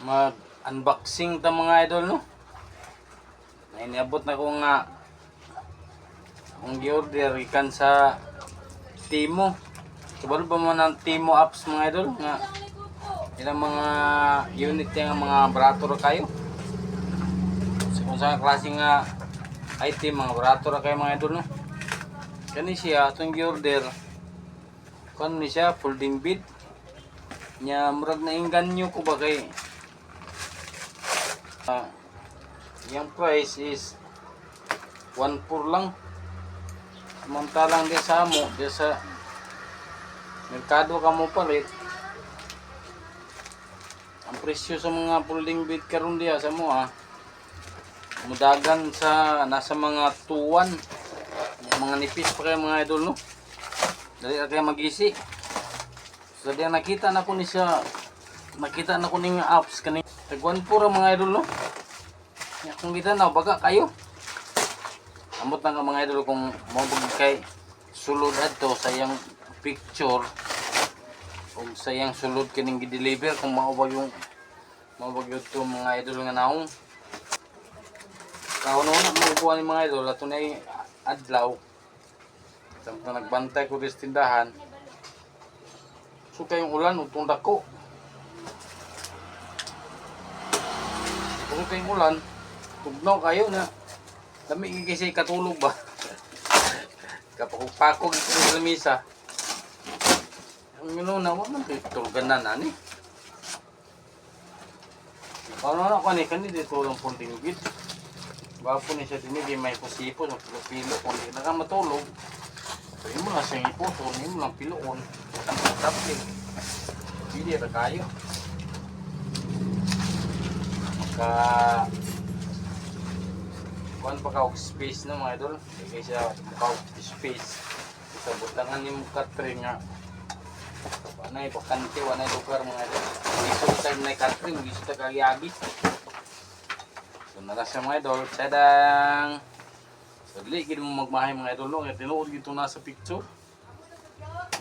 mag unboxing ta mga idol no? Na iniabot na ko nga ang gi-order ikan sa Timo. Kabalo ba mo ng Timo apps mga idol nga ilang mga unit yung mga barato ra kayo. Sa kung saan klase nga item mga barato ra kayo mga idol no? Kani siya itong gi-order kung ni siya folding bed nya murag na inganyo ko ba kay Ah, yung price is 1.4 lang. Samantalang di sa amo, di sa merkado ka mo palit. Ang presyo sa mga folding bed karon diya sa mo ah. Mudagan sa nasa mga 2.1. Yung mga nipis pa kayo mga idol no. Dali na kayo magisi. So diyan nakita na ko ni siya nakita na ko ning apps kani tagwan pura mga idol no? Ya kung kita na baga kayo. Amot na ka mga idol kung mo kay sulod adto sa iyang picture o sa iyang sulod kining gi-deliver kung maubag yung maubag yung to mga idol nga naong. Kaon na mo ni mga idol ato na adlaw. Samtang nagbantay ko sa tindahan. So kayong ulan utong dako Kung kayong ulan, tugnaw kayo na dami kasi katulog ba? Kapag-pakog ito sa lamisa. Ang minuna, wala man kayo tulugan na nani. Paano na ako ni kanina dito yung punting gid. Bapo ni siya dinigay may kusipo sa pilo kung di na ka matulog. Sabi mo lang siyang iputo, hindi mo lang piloon. Tapos, hindi na kayo ka kuan pa ka space no mga idol. Kay siya og space. Sa butangan ni katring nga wanay bakante wanay lugar mga idol. Iso sa na katring iso ta kagiagi so nara siya mga idol. Sadang so dili gid mo magmahay mga idol. No kay tinuod gid to na sa picture.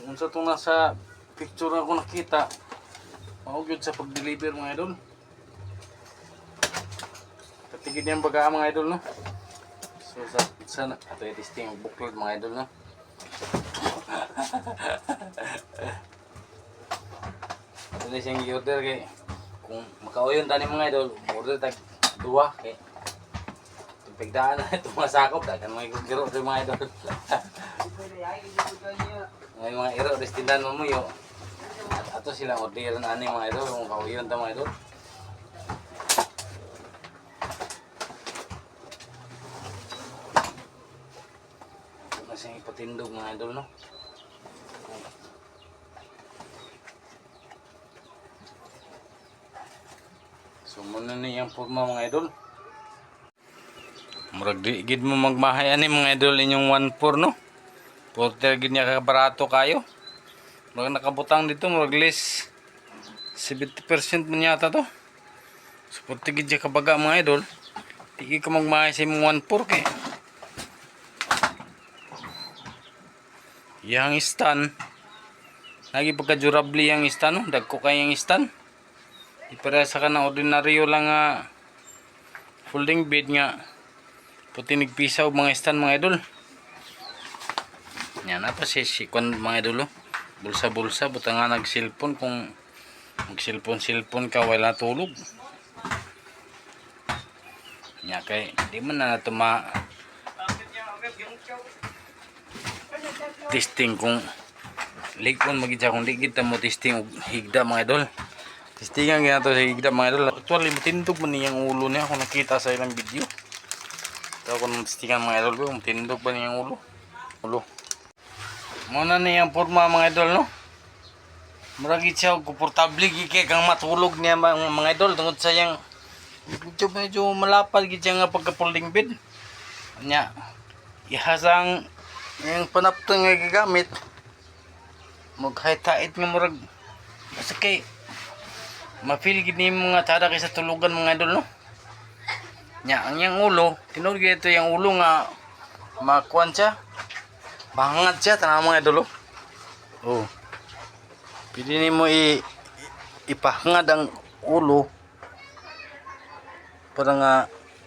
Kung sa to na sa picture ako nakita mao gyud sa pag-deliver mga idol Tigid niyang baga mga idol no. So sa pizza na ato yung testing ang buklod mga idol no. Ito na siyang i-order kay kung makauyon tani mga idol, order tag duwa kay pagdaan na ito mga sakop dagan mga giro sa mga idol. May mga iro destindan mo yo. At ato sila order na ani mga idol kung kauyon ta mga idol. Masing ipatindog mga idol, no? So, muna na yung forma mga idol. Murag di gid mo magmahay ani mga idol inyong 1.4 no. Porter gid niya kabarato kayo. Murag nakabutang dito murag less 70% man yata to. So, porter gid niya kabaga mga idol. Di ka magmahay sa imong 1.4 kay. Yang stand lagi pagka durable yang stand no? dagko kay yang stand ipare sa kanang ordinaryo lang nga folding bed nga puti nigpisaw mga stand mga idol yan na pa si sikon mga idol oh. bulsa bulsa buta nga nag cellphone kung mag cellphone cellphone ka wala tulog nya kay di man na nato ma testing kung ligpon magidya kung ligid ta mo testing higda mga idol. Testingan gina to sa higda mga idol. Actually matindog man niyang ulo niya kung nakita sa ilang video. Ito kung testingan mga idol matindog ba niyang ulo? Ulo. Muna niyang forma mga idol no? Muragit siya og komportable gikay kang matulog niya mga idol. Tungod sa yang medyo medyo malapad gid siya nga pagka folding bed. Nya ihasang yung panapto nga gigamit. Maghait-hait nga murag. Basta kay ma-feel gid nimo nga tada kay sa tulugan mga idol no? Nya ang yang ulo tinud ito yung ulo nga makuan siya. Bangat siya tanang mga idol oh. Oh. Pwede nimo i ipahangad ang ulo. Para nga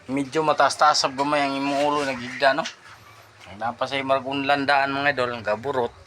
medyo mataas-taas sa gamay ang imong ulo nagigda no. Napasay marag unlandaan mga idol, gaburot.